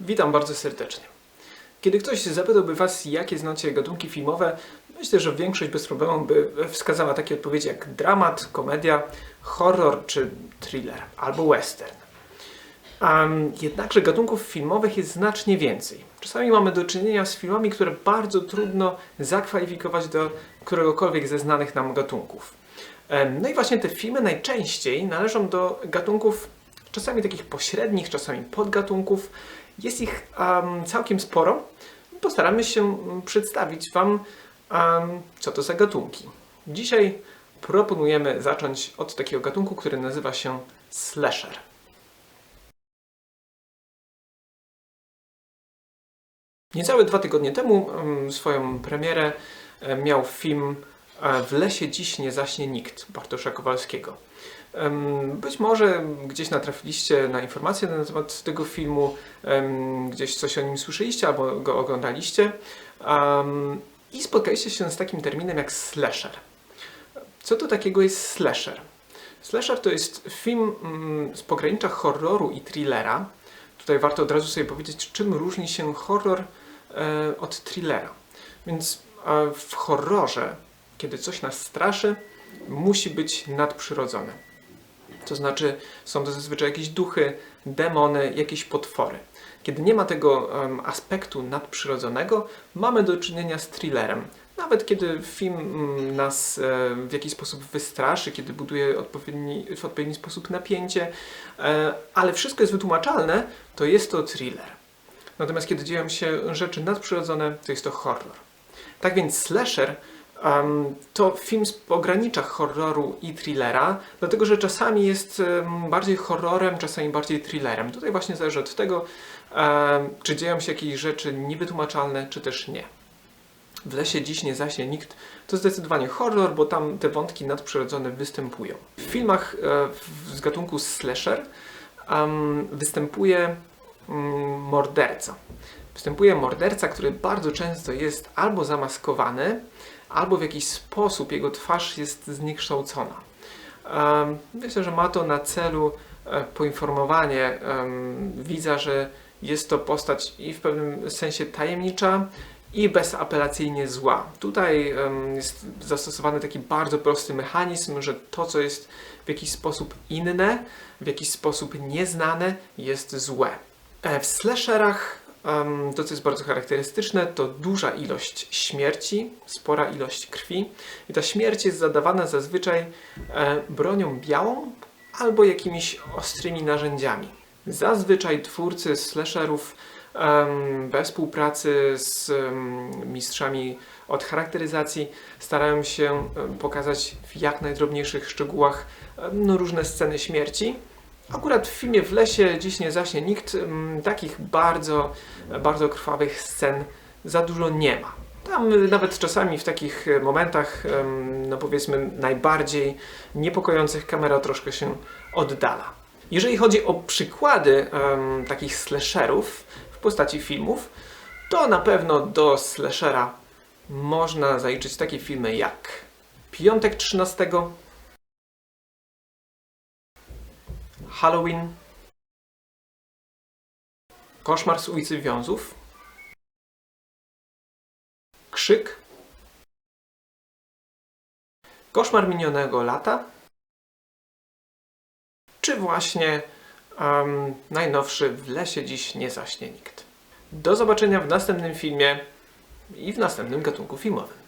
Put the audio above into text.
Witam bardzo serdecznie. Kiedy ktoś zapytałby Was, jakie znacie gatunki filmowe, myślę, że większość bez problemu by wskazała takie odpowiedzi jak dramat, komedia, horror czy thriller albo western. Um, jednakże gatunków filmowych jest znacznie więcej. Czasami mamy do czynienia z filmami, które bardzo trudno zakwalifikować do któregokolwiek ze znanych nam gatunków. Em, No i właśnie te filmy najczęściej należą do gatunków czasami takich pośrednich, czasami podgatunków. Jest ich em, całkiem sporo. Postaramy się przedstawić Wam, em, co to za gatunki. Dzisiaj proponujemy zacząć od takiego gatunku, który nazywa się slasher. Niecałe dwa tygodnie temu em, swoją premierę e, miał film W lesie dziś nie zaśnie nikt Bartosza Kowalskiego. Być może gdzieś natrafiliście na informacje na temat tego filmu, gdzieś coś o nim słyszeliście albo go oglądaliście i spotkaliście się z takim terminem jak slasher. Co to takiego jest slasher? Slasher to jest film mm, z pogranicza horroru i thrillera. Tutaj warto od razu sobie powiedzieć, czym różni się horror e, od thrillera. Więc e, w horrorze, kiedy coś nas straszy, musi być nadprzyrodzone. To znaczy, są to zazwyczaj jakieś duchy, demony, jakieś potwory. Kiedy nie ma tego em, aspektu nadprzyrodzonego, mamy do czynienia z thrillerem. Nawet kiedy film mm, nas e, w jakiś sposób wystraszy, kiedy buduje odpowiedni, w odpowiedni sposób napięcie, e, ale wszystko jest wytłumaczalne, to jest to thriller. Natomiast kiedy dzieją się rzeczy nadprzyrodzone, to jest to horror. Tak więc slasher um, to film z pogranicza horroru i thrillera, dlatego że czasami jest bardziej horrorem, czasami bardziej thrillerem. Tutaj właśnie zależy od tego, czy dzieją się jakieś rzeczy niewytłumaczalne, czy też nie. W lesie dziś nie zaśnie nikt. To zdecydowanie horror, bo tam te wątki nadprzyrodzone występują. W filmach e, z gatunku slasher występuje mm, morderca. Występuje morderca, który bardzo często jest albo zamaskowany, albo w jakiś sposób jego twarz jest zniekształcona. Myślę, że ma to na celu e, poinformowanie widza, że jest to postać i w pewnym sensie tajemnicza, i bezapelacyjnie zła. Tutaj jest zastosowany taki bardzo prosty mechanizm, że to, co jest w jakiś sposób inne, w jakiś sposób nieznane, jest złe. E, W slasherach to, co jest bardzo charakterystyczne, to duża ilość śmierci, spora ilość krwi. I ta śmierć jest zadawana zazwyczaj e, bronią białą albo jakimiś ostrymi narzędziami. Zazwyczaj twórcy slasherów we współpracy z mistrzami od charakteryzacji starają się pokazać w jak najdrobniejszych szczegółach no, różne sceny śmierci. Akurat w filmie W lesie dziś nie zaśnie nikt em, takich bardzo, bardzo krwawych scen za dużo nie ma. Tam y, nawet czasami w takich e, momentach, no powiedzmy, najbardziej niepokojących kamera troszkę się oddala. Jeżeli chodzi o przykłady em, takich slasherów w postaci filmów, to na pewno do slashera można zaliczyć takie filmy jak Piątek 13, Halloween, Koszmar z ulicy Wiązów, Krzyk, Koszmar minionego lata, czy właśnie em, najnowszy W lesie dziś nie zaśnie nikt. Do zobaczenia w następnym filmie i w następnym gatunku filmowym.